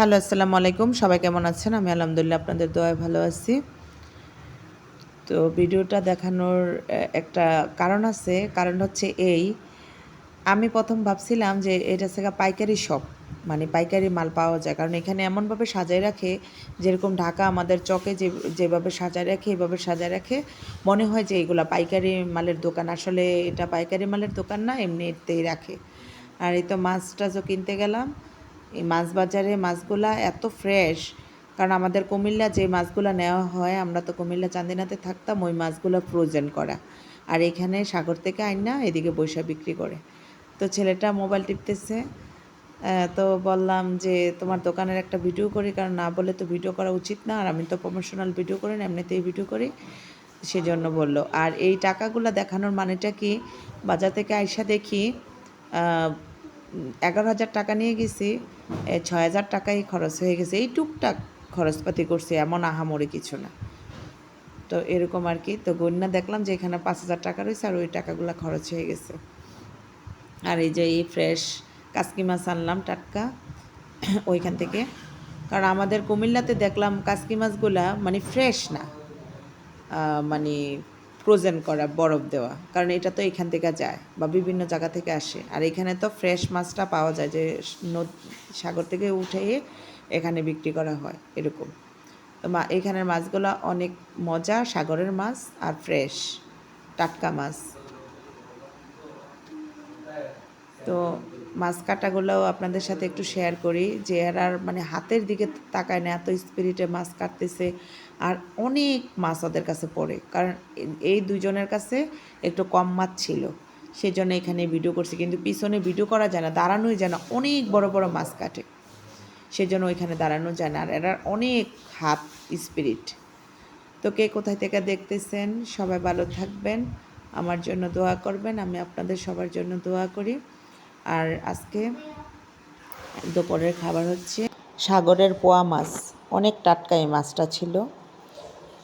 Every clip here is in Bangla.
হ্যালো, আসসালামু আলাইকুম। সবাই কেমন আছেন? আমি আলহামদুলিল্লাহ আপনাদের দোয়ায় ভালো আছি। তো ভিডিওটা দেখানোর একটা কারণ আছে। কারণ হচ্ছে এই, আমি প্রথম ভাবছিলাম যে এটা থেকে পাইকারি শপ। মানে পাইকারি মাল পাওয়া যায়। কারণ এখানে এমনভাবে সাজায় রাখে, যেরকম ঢাকা আমাদের চকে যে, যেভাবে সাজায় রাখে এভাবে সাজায় রাখে। মনে হয় যে এগুলা পাইকারি মালের দোকান। আসলে এটা পাইকারি মালের দোকান না, এমনিতেই রাখে। আর এই তো মাছ টাছও কিনতে গেলাম এই মাছ বাজারে মাছগুলা এত ফ্রেশ কারণ আমাদের কুমিল্লা যে মাছগুলো নেওয়া হয়, আমরা তো কুমিল্লা চান্দিনাতে থাকতাম, ওই মাছগুলো ফ্রোজেন করা। আর এখানে সাগর থেকে আইনা এদিকে বৈশা বিক্রি করে। তো ছেলেটা মোবাইল টিপতেছে তো বললাম যে, তোমার দোকানের একটা ভিডিও করি, কারণ না বলে তো ভিডিও করা উচিত না, আর আমি তো প্রমোশনাল ভিডিও করি না, এমনিতেই ভিডিও করি। সেজন্য বলল। আর এই টাকাগুলো দেখানোর মানেটা কি? বাজার থেকে আইসা দেখি এগারো হাজার টাকা নিয়ে গেছি ছয় হাজার টাকাই খরচ হয়ে গেছে। এই টুকটাক খরচপাতি করছি, এমন আহামরি কিছু না। তো এরকম আর কি। তো গন্যা দেখলাম যে এখানে পাঁচ হাজার টাকা রয়েছে আর ওই টাকাগুলো খরচ হয়ে গেছে। আর এই যে এই ফ্রেশ কাসকি মাছ আনলাম টাটকা ওইখান থেকে। কারণ আমাদের কুমিল্লাতে দেখলাম কাসকি মাছগুলা মানে ফ্রেশ না। মানে ফ্রোজেন করা বরফ দেওয়া। কারণ এটা তো এখান থেকে যায় বা বিভিন্ন জায়গা থেকে আসে। আর এখানে তো ফ্রেশ মাছটা পাওয়া যায় যে নদী সাগর থেকে উঠে এখানে বিক্রি করা হয়, এরকম। তো মা, এখানের মাছগুলো অনেক মজা, সাগরের মাছ আর ফ্রেশ টাটকা মাছ। তো মাছ কাটাগুলোও আপনাদের সাথে একটু শেয়ার করি যে আর মানে হাতের দিকে তাকায় না, এত স্পিরিটে মাছ কাটতেছে আর অনেক মাছ ওদের কাছে পড়ে। কারণ এই দুজনের কাছে একটু কম মাছ ছিল সেই জন্য এখানে ভিডিও করছি। কিন্তু পিছনে ভিডিও করা যায় না, দাঁড়ানোই যায় না, অনেক বড় বড় মাছ কাটে, সেজন্য ওইখানে দাঁড়ানো যায় না। আর এরা অনেক হাত স্পিরিট তো কে কোথায় থেকে দেখতেছেন? সবাই ভালো থাকবেন, আমার জন্য দোয়া করবেন, আমি আপনাদের সবার জন্য দোয়া করি। আর আজকে দুপুরের খাবার হচ্ছে সাগরের পোয়া মাছ। অনেক টাটকা এই মাছটা ছিল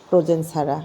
প্রোজেন ছাড়া।